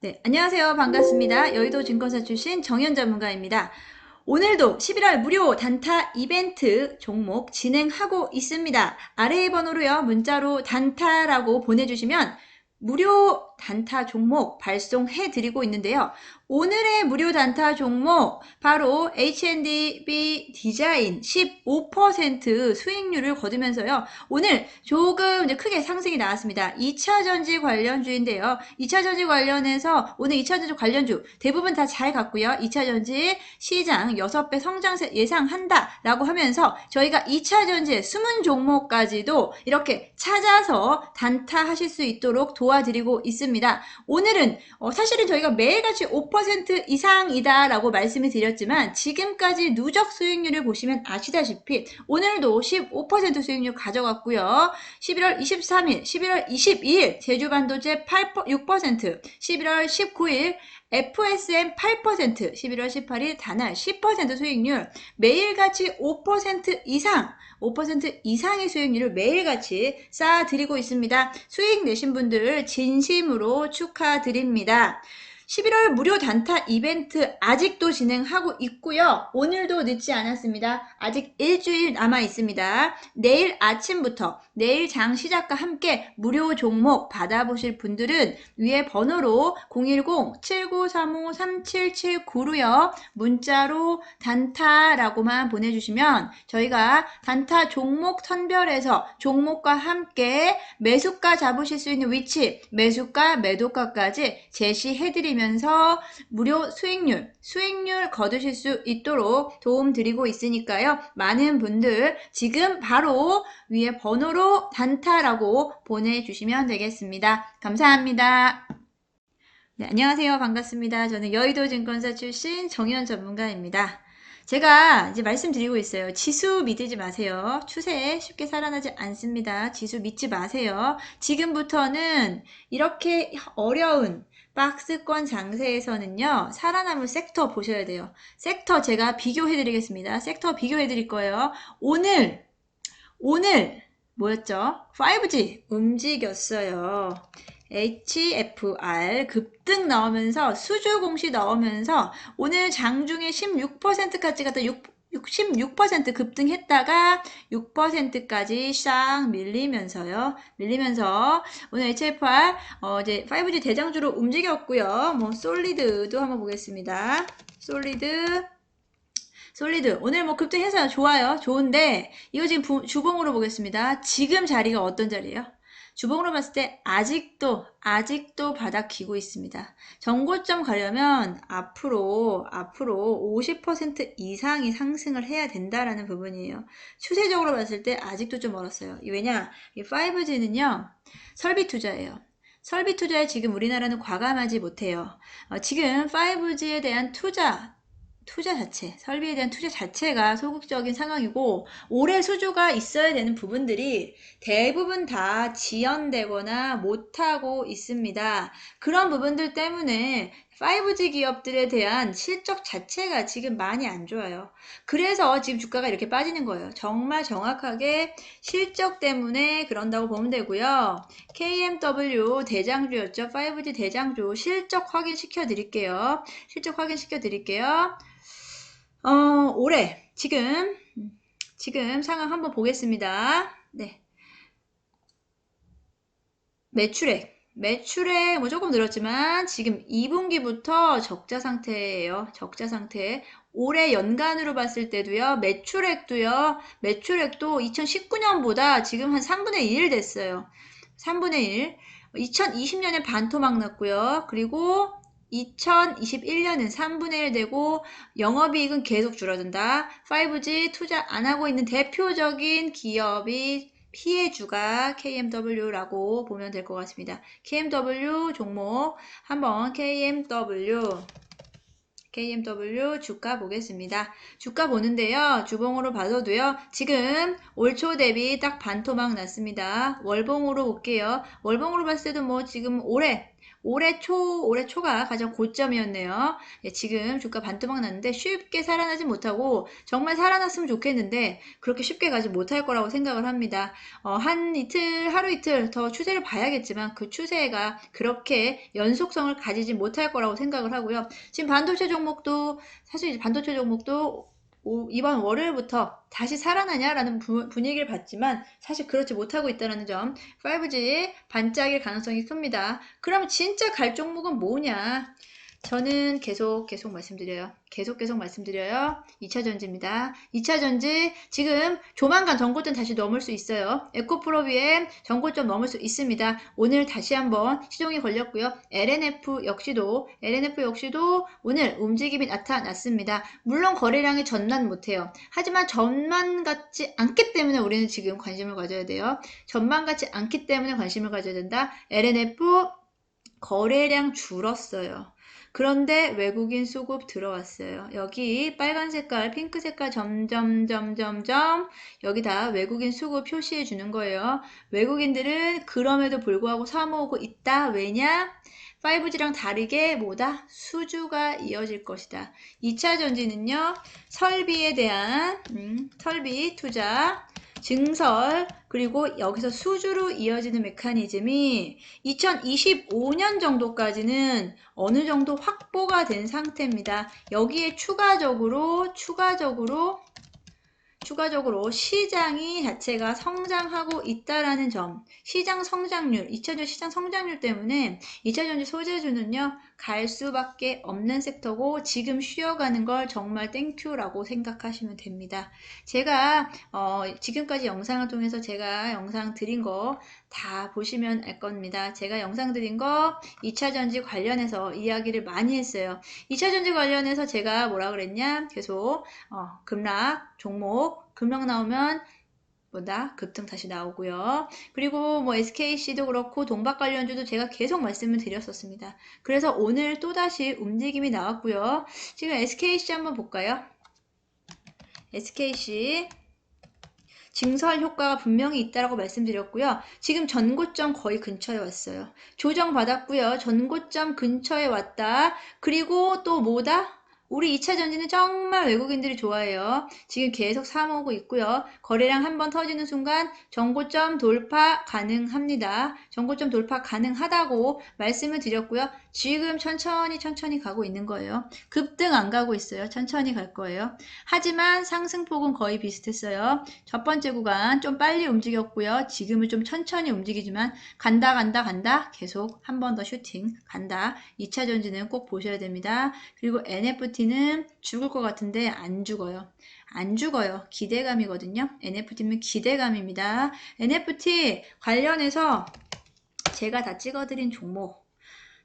네, 안녕하세요. 반갑습니다. 여의도 증권사 출신 정현 전문가입니다. 오늘도 11월 무료 단타 이벤트 종목 진행하고 있습니다. 아래의 번호로요, 문자로 단타라고 보내주시면 무료 단타 종목 발송해 드리고 있는데요. 오늘의 무료 단타 종목 바로 H&B 디자인 15% 수익률을 거두면서요. 오늘 조금 크게 상승이 나왔습니다. 2차 전지 관련주인데요. 2차 전지 관련해서 오늘 2차 전지 관련주 대부분 다 잘 갔고요. 2차 전지 시장 6배 성장세 예상한다 라고 하면서 저희가 2차 전지의 숨은 종목까지도 이렇게 찾아서 단타하실 수 있도록 도와드리고 있습니다. 오늘은 어, 사실은 저희가 매일같이 5% 이상이다라고 말씀을 드렸지만 지금까지 누적 수익률을 보시면 아시다시피 오늘도 15% 수익률 가져갔고요. 11월 23일, 11월 22일 제주반도체 8, 6%, 11월 19일 FSM 8%, 11월 18일 단할 10% 수익률, 매일같이 5% 이상, 5% 이상의 수익률을 매일같이 쌓아드리고 있습니다. 수익 내신 분들 진심으로 축하드립니다. 11월 무료 단타 이벤트 아직도 진행하고 있고요. 오늘도 늦지 않았습니다. 아직 일주일 남아 있습니다. 내일 아침부터 내일 장 시작과 함께 무료 종목 받아보실 분들은 위에 번호로 010-7935-3779로요. 문자로 단타라고만 보내주시면 저희가 단타 종목 선별해서 종목과 함께 매수가 잡으실 수 있는 위치, 매수가, 매도가까지 제시해드리면 서 무료 수익률, 수익률 거두실 수 있도록 도움 드리고 있으니까요. 많은 분들 지금 바로 위에 번호로 단타라고 보내주시면 되겠습니다. 감사합니다. 네, 안녕하세요. 반갑습니다. 저는 여의도 증권사 출신 정현 전문가입니다. 제가 이제 말씀드리고 있어요. 지수 믿지 마세요. 추세에 쉽게 살아나지 않습니다. 지수 믿지 마세요. 지금부터는 이렇게 어려운 박스권 장세에서는요, 살아남을 섹터 보셔야 돼요. 섹터 제가 비교해 드리겠습니다. 섹터 비교해 드릴 거예요. 오늘, 오늘, 뭐였죠? 5G 움직였어요. HFR 급등 나오면서 수주 공시 나오면서 오늘 장중에 16%까지 갔다 6, 66% 급등했다가 6%까지 싹 밀리면서요. 밀리면서 오늘 HFR 어 이제 5G 대장주로 움직였고요. 뭐 솔리드도 한번 보겠습니다. 솔리드 솔리드 오늘 뭐 급등해서 좋아요. 좋은데 이거 지금 부, 주봉으로 보겠습니다. 지금 자리가 어떤 자리예요? 주봉으로 봤을 때 아직도 아직도 바닥 기고 있습니다. 정고점 가려면 앞으로 앞으로 50% 이상이 상승을 해야 된다라는 부분이에요. 추세적으로 봤을 때 아직도 좀 멀었어요. 왜냐? 이 5G는요. 설비 투자예요. 설비 투자에 지금 우리나라는 과감하지 못해요. 어, 지금 5G에 대한 투자 투자 자체, 설비에 대한 투자 자체가 소극적인 상황이고 올해 수주가 있어야 되는 부분들이 대부분 다 지연되거나 못하고 있습니다. 그런 부분들 때문에 5G 기업들에 대한 실적 자체가 지금 많이 안 좋아요. 그래서 지금 주가가 이렇게 빠지는 거예요. 정말 정확하게 실적 때문에 그런다고 보면 되고요. KMW 대장주였죠. 5G 대장주 실적 확인시켜 드릴게요. 실적 확인시켜 드릴게요. 어, 올해 지금 지금 상황 한번 보겠습니다. 네. 매출액 매출액 뭐 조금 늘었지만 지금 2분기부터 적자 상태예요. 적자 상태. 올해 연간으로 봤을 때도요. 매출액도요. 매출액도 2019년보다 지금 한 3분의 1 됐어요. 3분의 1. 2020년에 반토막 났고요. 그리고 2021년은 3분의 1 되고 영업이익은 계속 줄어든다. 5G 투자 안 하고 있는 대표적인 기업이 피해주가 KMW라고 보면 될 것 같습니다. KMW 종목 한번 KMW KMW 주가 보겠습니다. 주가 보는데요. 주봉으로 봐서도요. 지금 올 초 대비 딱 반토막 났습니다. 월봉으로 볼게요. 월봉으로 봤을 때도 뭐 지금 올해 올해 초, 올해 초가 가장 고점이었네요. 예, 지금 주가 반토막 났는데 쉽게 살아나지 못하고 정말 살아났으면 좋겠는데 그렇게 쉽게 가지 못할 거라고 생각을 합니다. 어, 한 이틀, 하루 이틀 더 추세를 봐야겠지만 그 추세가 그렇게 연속성을 가지지 못할 거라고 생각을 하고요. 지금 반도체 종목도 사실 반도체 종목도 이번 월요일부터 다시 살아나냐라는 분위기를 봤지만 사실 그렇지 못하고 있다는 점 5G 반짝일 가능성이 큽니다. 그럼 진짜 갈 종목은 뭐냐? 저는 계속 계속 말씀드려요. 계속 계속 말씀드려요. 2차 전지입니다. 2차 전지 지금 조만간 전고점 다시 넘을 수 있어요. 에코프로비엠 전고점 넘을 수 있습니다. 오늘 다시 한번 시동이 걸렸고요. LNF 역시도 LNF 역시도 오늘 움직임이 나타났습니다. 물론 거래량이 전만 못해요. 하지만 전만 같지 않기 때문에 우리는 지금 관심을 가져야 돼요. 전만 같지 않기 때문에 관심을 가져야 된다. LNF 거래량 줄었어요. 그런데 외국인 수급 들어왔어요. 여기 빨간 색깔, 핑크 색깔 점점 점점점 여기 다 외국인 수급 표시해 주는 거예요. 외국인들은 그럼에도 불구하고 사 모으고 있다. 왜냐? 5G랑 다르게 뭐다? 수주가 이어질 것이다. 2차 전지는요. 설비에 대한 음, 설비 투자 증설 그리고 여기서 수주로 이어지는 메커니즘이 2025년 정도까지는 어느 정도 확보가 된 상태입니다. 여기에 추가적으로 추가적으로 추가적으로 시장이 자체가 성장하고 있다라는 점, 시장 성장률, 2차전 시장 성장률 때문에 2차전지 소재주는요, 갈 수밖에 없는 섹터고 지금 쉬어가는 걸 정말 땡큐라고 생각하시면 됩니다. 제가 어, 지금까지 영상을 통해서 제가 영상 드린 거 다 보시면 알 겁니다. 제가 영상 드린 거 2차전지 관련해서 이야기를 많이 했어요. 2차전지 관련해서 제가 뭐라 그랬냐? 계속 어, 급락, 종목, 급락 나오면 뭐다 급등 다시 나오고요. 그리고 뭐 SKC도 그렇고 동박 관련주도 제가 계속 말씀을 드렸었습니다. 그래서 오늘 또다시 움직임이 나왔고요. 지금 SKC 한번 볼까요? SKC 증설 효과가 분명히 있다라고 말씀드렸고요. 지금 전고점 거의 근처에 왔어요. 조정 받았고요. 전고점 근처에 왔다. 그리고 또 뭐다? 우리 2차 전지는 정말 외국인들이 좋아해요. 지금 계속 사모으고 있고요. 거래량 한번 터지는 순간 정고점 돌파 가능합니다. 정고점 돌파 가능하다고 말씀을 드렸고요. 지금 천천히 천천히 가고 있는 거예요. 급등 안 가고 있어요. 천천히 갈 거예요. 하지만 상승폭은 거의 비슷했어요. 첫 번째 구간 좀 빨리 움직였고요. 지금은 좀 천천히 움직이지만 간다 간다 간다 계속 한 번 더 슈팅 간다. 2차 전지는 꼭 보셔야 됩니다. 그리고 NFT 는 죽을 것 같은데 안 죽어요. 안 죽어요. 기대감이거든요. NFT는 기대감입니다. NFT 관련해서 제가 다 찍어드린 종목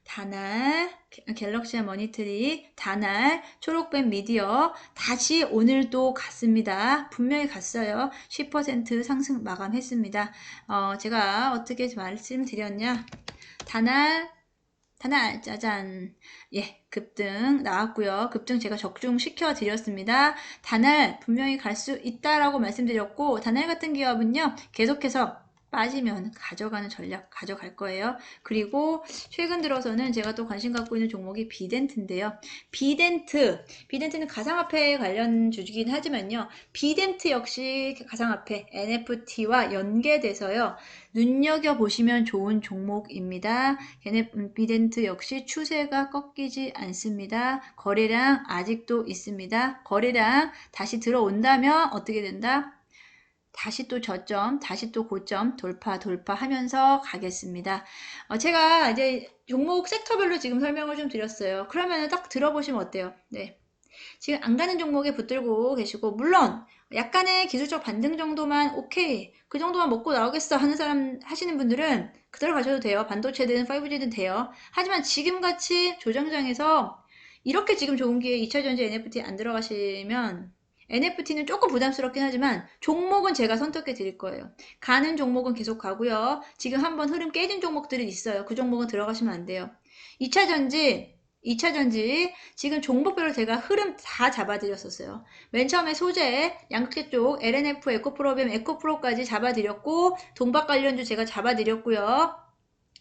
다날, 갤럭시와 머니트리, 다날, 초록뱀 미디어 다시 오늘도 갔습니다. 분명히 갔어요. 10% 상승 마감했습니다. 어, 제가 어떻게 말씀드렸냐? 다날, 다날, 짜잔. 예, 급등 나왔고요. 급등 제가 적중시켜 드렸습니다. 다날 분명히 갈 수 있다라고 말씀드렸고, 다날 같은 기업은요, 계속해서 빠지면 가져가는 전략 가져갈 거예요. 그리고 최근 들어서는 제가 또 관심 갖고 있는 종목이 비덴트인데요. 비덴트, 비덴트는 가상화폐 관련 주주긴 하지만요. 비덴트 역시 가상화폐 NFT와 연계돼서요. 눈여겨보시면 좋은 종목입니다. 비덴트 역시 추세가 꺾이지 않습니다. 거래량 아직도 있습니다. 거래량 다시 들어온다면 어떻게 된다? 다시 또 저점, 다시 또 고점 돌파, 돌파하면서 가겠습니다. 어, 제가 이제 종목 섹터별로 지금 설명을 좀 드렸어요. 그러면 딱 들어보시면 어때요? 네. 지금 안 가는 종목에 붙들고 계시고, 물론 약간의 기술적 반등 정도만 오케이, 그 정도만 먹고 나오겠어 하는 사람 하시는 분들은 그대로 가셔도 돼요. 반도체든 5G든 돼요. 하지만 지금같이 조정장에서 이렇게 지금 좋은 기회에 2차전지 NFT 안 들어가시면 NFT는 조금 부담스럽긴 하지만 종목은 제가 선택해 드릴 거예요. 가는 종목은 계속 가고요. 지금 한번 흐름 깨진 종목들이 있어요. 그 종목은 들어가시면 안 돼요. 2차 전지, 2차 전지 지금 종목별로 제가 흐름 다 잡아드렸었어요. 맨 처음에 소재, 양극재 쪽 LNF, 에코프로비엠, 에코프로까지 잡아드렸고 동박 관련주 제가 잡아드렸고요.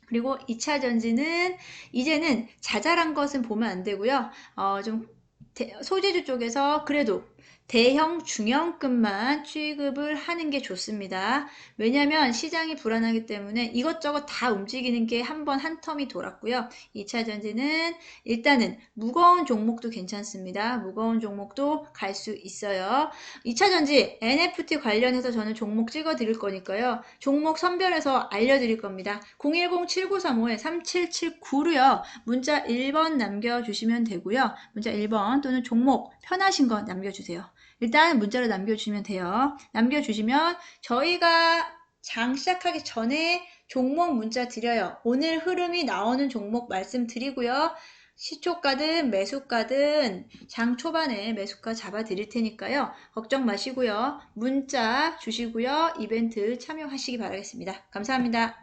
그리고 2차 전지는 이제는 자잘한 것은 보면 안 되고요. 어, 좀 대- 소재주 쪽에서 그래도 대형 중형급만 취급을 하는 게 좋습니다. 왜냐하면 시장이 불안하기 때문에 이것저것 다 움직이는 게 한 번 한 텀이 돌았고요. 2차 전지는 일단은 무거운 종목도 괜찮습니다. 무거운 종목도 갈 수 있어요. 2차 전지 NFT 관련해서 저는 종목 찍어 드릴 거니까요. 종목 선별해서 알려드릴 겁니다. 010-7935-3779로요. 문자 1번 남겨주시면 되고요. 문자 1번 또는 종목 편하신 거 남겨주세요. 일단 문자로 남겨주시면 돼요. 남겨주시면 저희가 장 시작하기 전에 종목 문자 드려요. 오늘 흐름이 나오는 종목 말씀드리고요. 시초가든 매수가든 장 초반에 매수가 잡아 드릴 테니까요. 걱정 마시고요. 문자 주시고요. 이벤트 참여하시기 바라겠습니다. 감사합니다.